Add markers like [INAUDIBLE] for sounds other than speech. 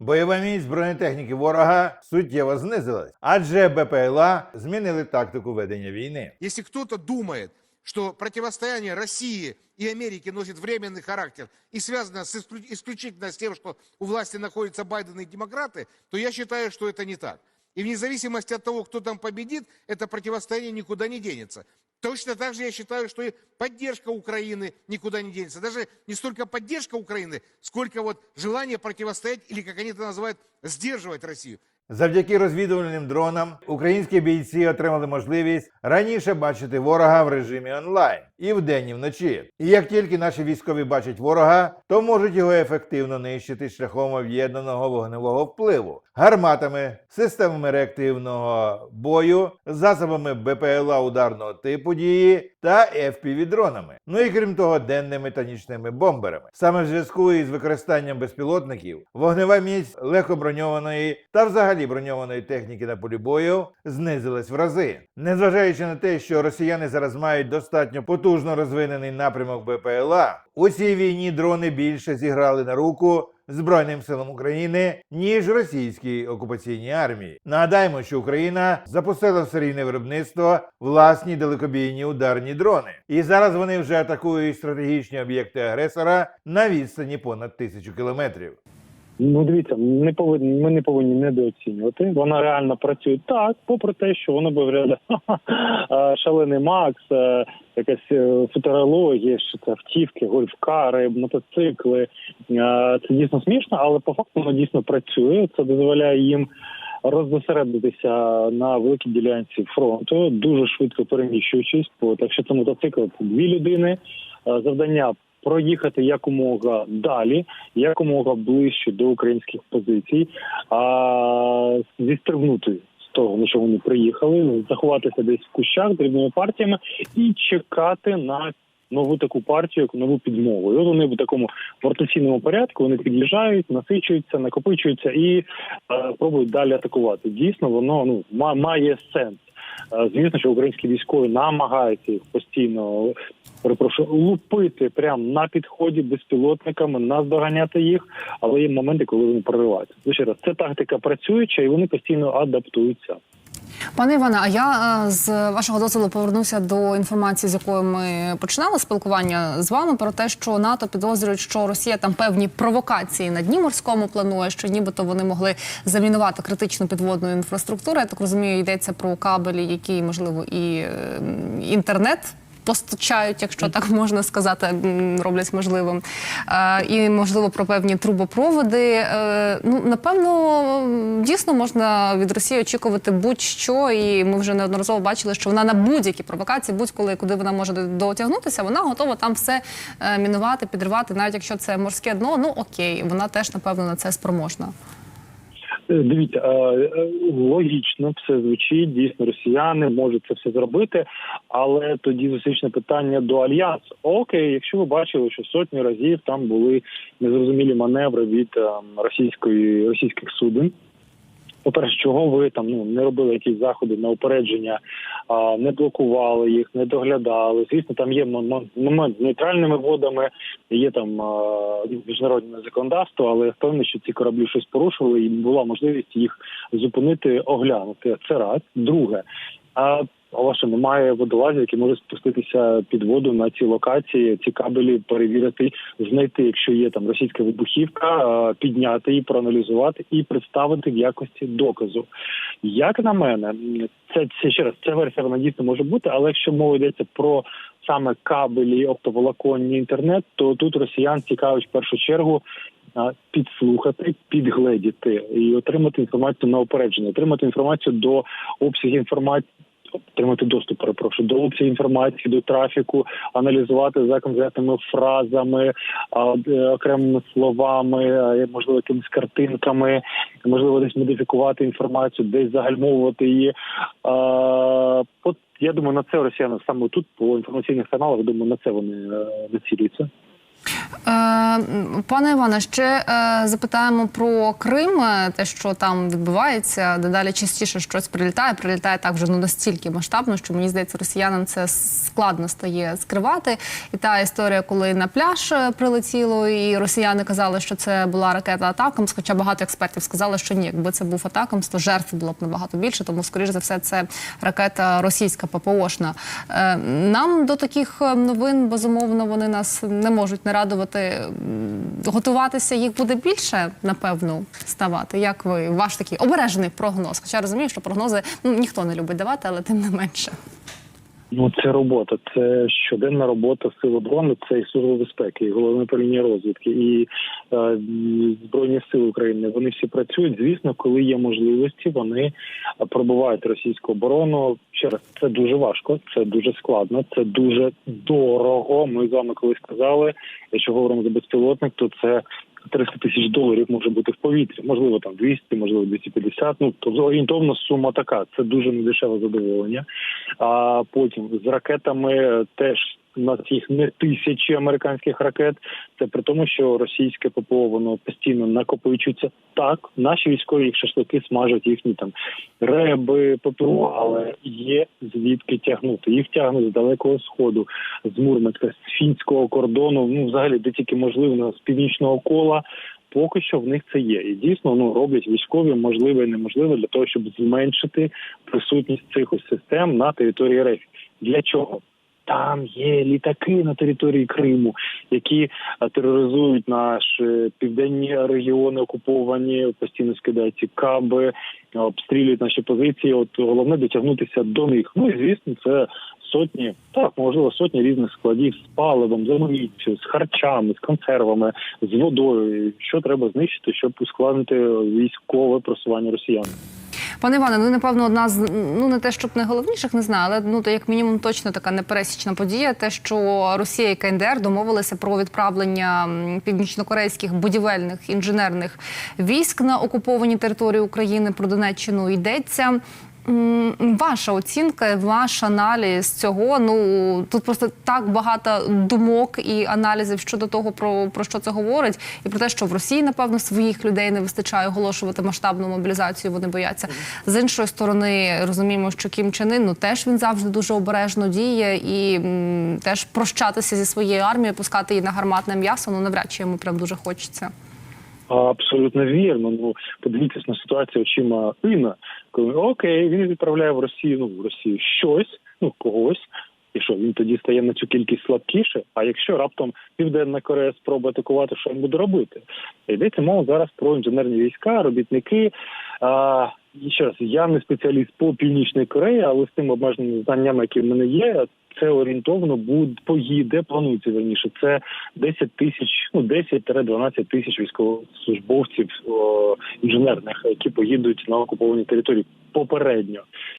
Бойова міць бронетехніки ворога суттєво знизилась, адже БПЛА змінили тактику ведення війни. Если кто-то думает, что противостояние России и Америки носит временный характер и связано с исключ- исключительно с тем, что у власти находятся Байден и демократы, то я считаю, что это не так. И вне зависимости от того, кто там победит, это противостояние никуда не денется. Точно так же я считаю, что и поддержка Украины никуда не денется. Даже не столько поддержка Украины, сколько вот желание противостоять, или как они это называют, сдерживать Россию. Завдяки розвідувальним дронам українські бійці отримали можливість раніше бачити ворога в режимі онлайн і вдень, і вночі. І як тільки наші військові бачать ворога, то можуть його ефективно нищити шляхом об'єднаного вогневого впливу, гарматами, системами реактивного бою, засобами БПЛА ударного типу дії та FPV-дронами. Ну і крім того, денними та нічними бомберами. Саме в зв'язку із використанням безпілотників, вогнева міць легкоброньованої та взагалі броньованої техніки на полі бою знизилась в рази. Незважаючи на те, що росіяни зараз мають достатньо потужно розвинений напрямок БПЛА, у цій війні дрони більше зіграли на руку Збройним силам України, ніж російській окупаційній армії. Нагадаємо, що Україна запустила в серійне виробництво власні далекобійні ударні дрони, і зараз вони вже атакують стратегічні об'єкти агресора на відстані понад тисячу кілометрів. Ну, дивіться, не повинні, ми не повинні недооцінювати. Вона реально працює так, попри те, що воно би виглядає [LAUGHS] шалений Макс, якась е, футурологія, що це автівки, гольфкари, мотоцикли. Це дійсно смішно, але по факту воно дійсно працює. Це дозволяє їм роззосередитися на великій ділянці фронту, дуже швидко переміщуючись. Так що це мотоцикл, це дві людини. Завдання проїхати якомога далі, якомога ближче до українських позицій, а зістрибнути того, на що вони приїхали, заховатися десь в кущах дрібними партіями і чекати на. Нову таку партію, нову підмогу. І от вони в такому ротаційному порядку вони під'їжджають, насичуються, накопичуються і е, пробують далі атакувати. Дійсно, воно ну ма- має сенс. Е, Звісно, що українські військові намагаються їх постійно перепрошую, лупити прямо на підході безпілотниками, наздоганяти їх, але є моменти, коли вони прориваються. Ще раз, це тактика працююча, і вони постійно адаптуються. Пане Іване, а я е, з вашого дозволу повернуся до інформації, з якою ми починали спілкування з вами про те, що НАТО підозрюють, що Росія там певні провокації на дні морському планує, що нібито вони могли замінувати критичну підводну інфраструктуру. Я так розумію, йдеться про кабелі, які можливо і е, інтернет. Постачають, якщо так можна сказати, роблять можливим, е, і можливо про певні трубопроводи. Е, ну напевно, дійсно можна від Росії очікувати будь-що, і ми вже неодноразово бачили, що вона на будь-які провокації, будь-коли куди вона може дотягнутися, вона готова там все е, мінувати, підривати, навіть якщо це морське дно. Ну окей, вона теж напевно на це спроможна. Е, Дивіться, е, е, логічно все звучить. Дійсно, росіяни можуть це все зробити, але тоді зустрічне питання до альянсу. Окей, якщо ви бачили, що сотні разів там були незрозумілі маневри від е, російської російських суден. По-перше, чого ви там ну не робили якісь заходи на упередження, а, не блокували їх, не доглядали. Звісно, там є мом- мом- момент з нейтральними водами, є там а, міжнародне законодавство, але я впевнений, що ці кораблі щось порушували, і була можливість їх зупинити, оглянути. Це раз. Друге, а у що немає водолазів, які можуть спуститися під воду на ці локації, ці кабелі перевірити, знайти, якщо є там російська вибухівка, підняти її, проаналізувати і представити в якості доказу. Як на мене, це, це ще раз ця версія вона дійсно може бути, але якщо мова йдеться про саме кабелі, оптоволоконні інтернет, то тут росіян цікавить в першу чергу. Підслухати, підгледіти і отримати інформацію на опередження, отримати інформацію до обсягів інформації, отримати доступ, перепрошую, до обсягів інформації, до трафіку, аналізувати за конкретними фразами, е, окремими словами, е, можливо, якимись картинками, можливо, десь модифікувати інформацію, десь загальмовувати її. От я думаю, на це росіяни саме тут по інформаційних каналах. Думаю, на це вони е, націлюються. Е, Пане Іване, ще е, запитаємо про Крим, е, те, що там відбувається. Дедалі частіше щось прилітає. Прилітає так вже ну настільки масштабно, що мені здається, росіянам це складно стає скривати. І та історія, коли на пляж прилетіло, і росіяни казали, що це була ракета Атакамс, хоча багато експертів сказали, що ні, якби це був Атакамс, то жертв було б набагато більше. Тому, скоріш за все, це ракета російська ППОшна. Нам до таких новин безумовно вони нас не можуть не радувати. Готуватися їх буде більше, напевно, ставати. Як ви ваш такий обережений прогноз? Хоча розумію, що прогнози ну ніхто не любить давати, але тим не менше. Ну, це робота, це щоденна робота Сил оборони, це і служба безпеки, і головне управління розвідки, і е, збройні сили України. Вони всі працюють. Звісно, коли є можливості, вони пробивають російську оборону. Ще раз це дуже важко, це дуже складно, це дуже дорого. Ми з вами колись казали. Якщо говоримо за безпілотник, то це 300 тисяч доларів може бути в повітрі, можливо, там 200, можливо, 250. Ну тобто орієнтовна сума така. Це дуже недешеве задоволення. А потім з ракетами теж у нас їх не тисячі американських ракет. Це при тому, що російське ППО воно постійно накопичується. Так, наші військові їх шашлики смажать їхні там реби, ППО, але є звідки тягнути. Їх тягнуть з далекого сходу, з Мурманська, з фінського кордону. Ну взагалі де тільки можливо з північного кола. Поки що в них це є, і дійсно ну роблять військові можливе і неможливе для того, щоб зменшити присутність цих систем на території РФ. Для чого? Там є літаки на території Криму, які е, тероризують наші південні регіони окуповані, постійно скидають ці каби, е, обстрілюють наші позиції. От головне дотягнутися до них. Ну і звісно, це сотні, так можливо, сотні різних складів з паливом, з амуніцією, з харчами, з консервами, з водою. Що треба знищити, щоб ускладнити військове просування росіян. Пане Іване, ну напевно, одна з ну не те, щоб найголовніших, не знаю, але ну то як мінімум точно така непересічна подія. Те, що Росія і КНДР домовилися про відправлення північнокорейських будівельних інженерних військ на окуповані території України про Донеччину йдеться. Ваша оцінка, ваш аналіз цього. Ну тут просто так багато думок і аналізів щодо того, про, про що це говорить, і про те, що в Росії, напевно, своїх людей не вистачає оголошувати масштабну мобілізацію. Вони бояться. З іншої сторони, розуміємо, що Кім Чен Ын, ну теж він завжди дуже обережно діє і м, теж прощатися зі своєю армією, пускати її на гарматне м'ясо. Ну навряд чи йому прям дуже хочеться. Абсолютно вірно. Ну подивіться на ситуацію очима Іна, коли окей, він відправляє в Росію, ну в Росію щось, ну когось. І що він тоді стає на цю кількість слабкіше? А якщо раптом Південна Корея спробує атакувати, що він буде робити? Йдеться мова зараз про інженерні війська, робітники. А, ще раз, я не спеціаліст по північній Кореї, але з тим обмеженими знаннями, які в мене є, це орієнтовно буде поїде, планується верніше. Це 10 тисяч, ну 10-12 тисяч військовослужбовців о, інженерних, які поїдуть на окуповані території попередньо.